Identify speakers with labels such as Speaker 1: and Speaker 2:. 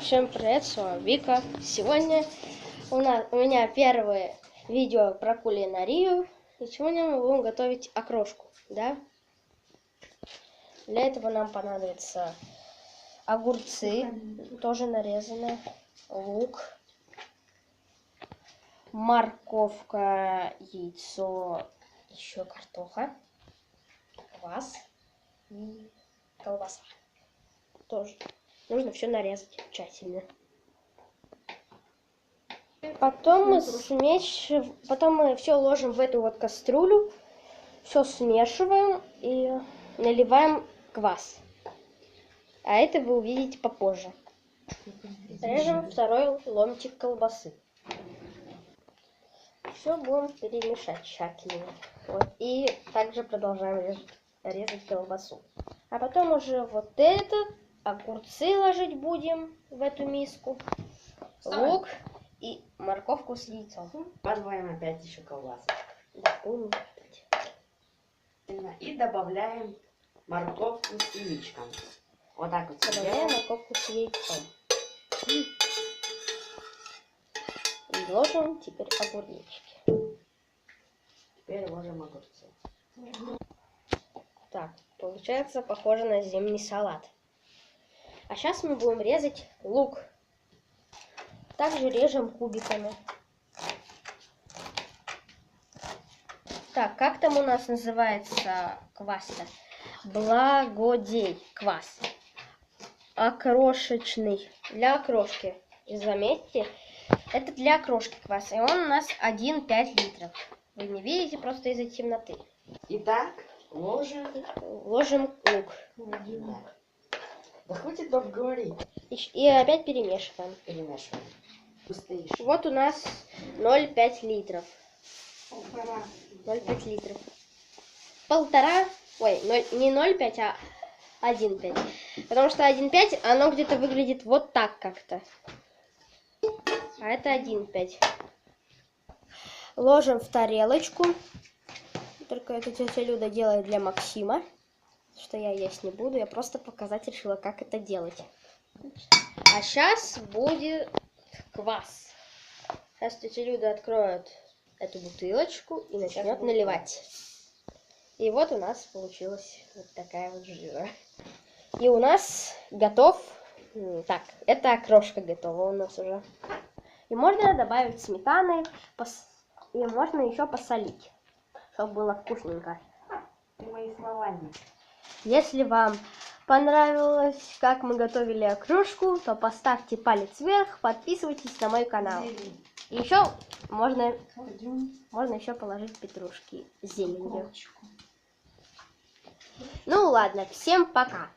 Speaker 1: Всем привет, с вами Вика. Сегодня у, нас, у меня первое видео про кулинарию. И сегодня мы будем готовить окрошку, да? Для этого нам понадобятся огурцы, тоже нарезанные, лук, морковка, яйцо, еще картоха, квас и колбаса. Тоже нужно все нарезать тщательно. Потом мы смешиваем, потом мы все ложим в эту вот кастрюлю, все смешиваем и наливаем квас. А это вы увидите попозже. Режем второй ломтик колбасы. Все будем перемешать тщательно. Вот. И также продолжаем резать, резать колбасу. А потом уже вот этот огурцы ложить будем в эту миску, лук и морковку с яйцом.
Speaker 2: Подвоим опять еще колбасу.
Speaker 1: Да, будем.
Speaker 2: И добавляем морковку с яичком. Вот так вот
Speaker 1: Добавляем морковку с яйцом. И ложим теперь огуречки.
Speaker 2: Теперь ложим огурцы.
Speaker 1: Так, получается похоже на зимний салат. А сейчас мы будем резать лук. Также режем кубиками. Так, как там у нас называется квас-то? Благодей квас. Окрошечный. Для окрошки. И заметьте, это для окрошки квас. И он у нас 1,5 литров. Вы не видите просто из-за темноты.
Speaker 2: Итак, ложим.
Speaker 1: Ложим лук.
Speaker 2: Да. Да хватит долго говорить.
Speaker 1: И, и опять перемешиваем.
Speaker 2: Перемешиваем. Устоишь.
Speaker 1: Вот у нас 0,5 литров. 0,5 литров. Полтора, ой, ноль- не 0,5, а 1,5. Потому что 1,5, оно где-то выглядит вот так как-то. А это 1,5. Ложим в тарелочку. Только это тетя Люда делает для Максима. Что я есть не буду, я просто показать решила, как это делать. А сейчас будет квас. Сейчас тетя Люда откроет эту бутылочку и начнет наливать. И вот у нас получилась вот такая вот жижа. И у нас готов... Так, это окрошка готова у нас уже. И можно добавить сметаны, пос- и можно еще посолить, чтобы было вкусненько.
Speaker 2: Мои слова не.
Speaker 1: Если вам понравилось, как мы готовили окрошку, то поставьте палец вверх, подписывайтесь на мой канал. И еще можно, можно еще положить петрушки с зеленью. Ну ладно, всем пока.